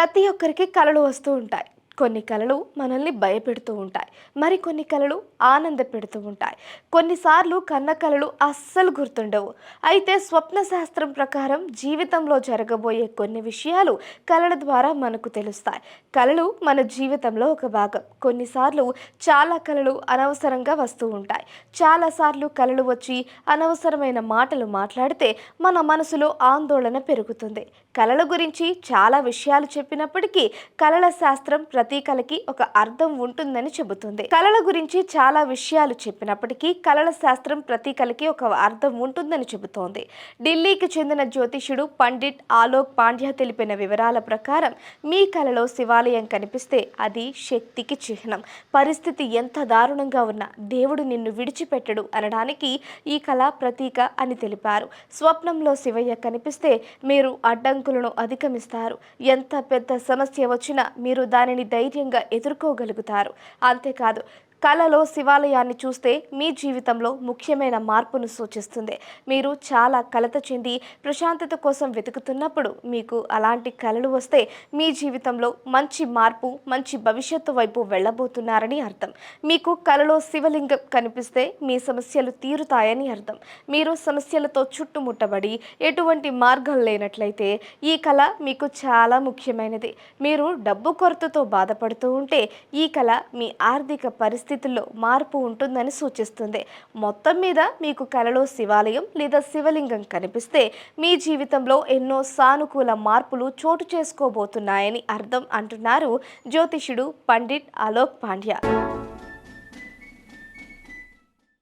ప్రతి ఒక్కరికి కళలు వస్తూ ఉంటాయి. కొన్ని కళలు మనల్ని భయపెడుతూ ఉంటాయి. మరి కొన్ని కళలు ఆనంద పెడుతూ ఉంటాయి. కొన్నిసార్లు కన్న కళలు అస్సలు గుర్తుండవు. అయితే స్వప్న శాస్త్రం ప్రకారం జీవితంలో జరగబోయే కొన్ని విషయాలు కళల ద్వారా మనకు తెలుస్తాయి. కళలు మన జీవితంలో ఒక భాగం. కొన్నిసార్లు చాలా కళలు అనవసరంగా వస్తూ ఉంటాయి. చాలాసార్లు కళలు వచ్చి అనవసరమైన మాటలు మాట్లాడితే మన మనసులో ఆందోళన పెరుగుతుంది. కళల గురించి చాలా విషయాలు చెప్పినప్పటికీ కళల శాస్త్రం ప్రతి కళకి ఒక అర్థం ఉంటుందని చెబుతుంది. కళల గురించి చాలా విషయాలు చెప్పినప్పటికీ కళల శాస్త్రం ప్రతి కళకి ఒక అర్థం ఉంటుందని చెబుతోంది. ఢిల్లీకి చెందిన జ్యోతిషుడు పండిట్ ఆలోక్ పాండ్యా తెలిపిన వివరాల ప్రకారం మీ కళలో శివాలయం కనిపిస్తే అది శక్తికి చిహ్నం. పరిస్థితి ఎంత దారుణంగా ఉన్నా దేవుడు నిన్ను విడిచిపెట్టడు అనడానికి ఈ కళ ప్రతీక అని తెలిపారు. స్వప్నంలో శివయ్య కనిపిస్తే మీరు అడ్డంకులను అధిగమిస్తారు. ఎంత పెద్ద సమస్య వచ్చినా మీరు దానిని ధైర్యంగా ఎదుర్కోగలుగుతారు. అంతేకాదు కళలో శివాలయాన్ని చూస్తే మీ జీవితంలో ముఖ్యమైన మార్పును సూచిస్తుంది. మీరు చాలా కలత చెంది ప్రశాంతత కోసం వెతుకుతున్నప్పుడు మీకు అలాంటి కళలు వస్తే మీ జీవితంలో మంచి మార్పు మంచి భవిష్యత్తు వైపు వెళ్ళబోతున్నారని అర్థం. మీకు కళలో శివలింగం కనిపిస్తే మీ సమస్యలు తీరుతాయని అర్థం. మీరు సమస్యలతో చుట్టుముట్టబడి ఎటువంటి మార్గం లేనట్లయితే ఈ కళ మీకు చాలా ముఖ్యమైనది. మీరు డబ్బు కొరతతో బాధపడుతూ ఉంటే ఈ కళ మీ ఆర్థిక పరిస్థితి పరిస్థితుల్లో మార్పు ఉంటుందని సూచిస్తుంది. మొత్తం మీద మీకు కలలో శివాలయం లేదా శివలింగం కనిపిస్తే మీ జీవితంలో ఎన్నో సానుకూల మార్పులు చోటు చేసుకోబోతున్నాయని అర్థం అంటున్నారు జ్యోతిషుడు పండిట్ అలోక్ పాండ్యా.